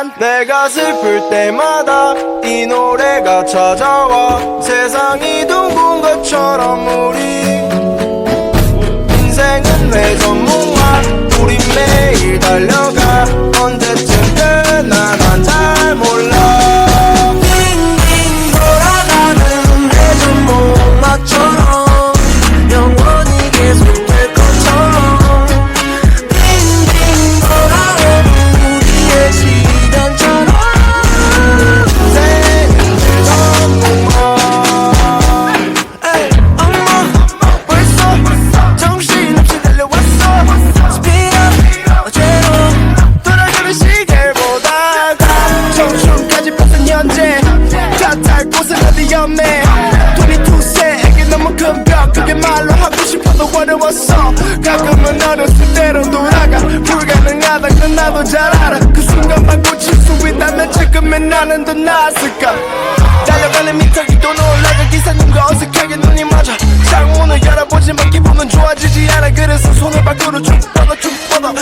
난 내가 슬플 때마다 이 노래가 찾아와. 세상이 둥근 것처럼 우리 인생은 회전목마 우린 매일 달려 곳은 어디 없네. 22세에게 너무 큰 벽. 그게 말로 하고 싶어도 어려웠어. 가끔은 어렸을 때로 돌아가. 불가능하단 건 나도 잘 알아. 그 순간만 고칠 수 있다면 지금의 나는 더 나았을까? 달려가는 미터기도 올라가 기사님과 어색하게 눈이 맞아. 창문을 열어보지만 기분은 좋아지지 않아. 그래서 손을 밖으로 쭉 뻗어 쭉 뻗어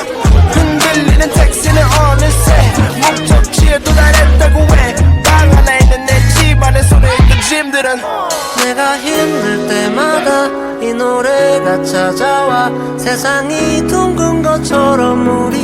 짐들은 내가 힘들 때마다 이 노래가 찾아와 세상이 둥근 것처럼 우리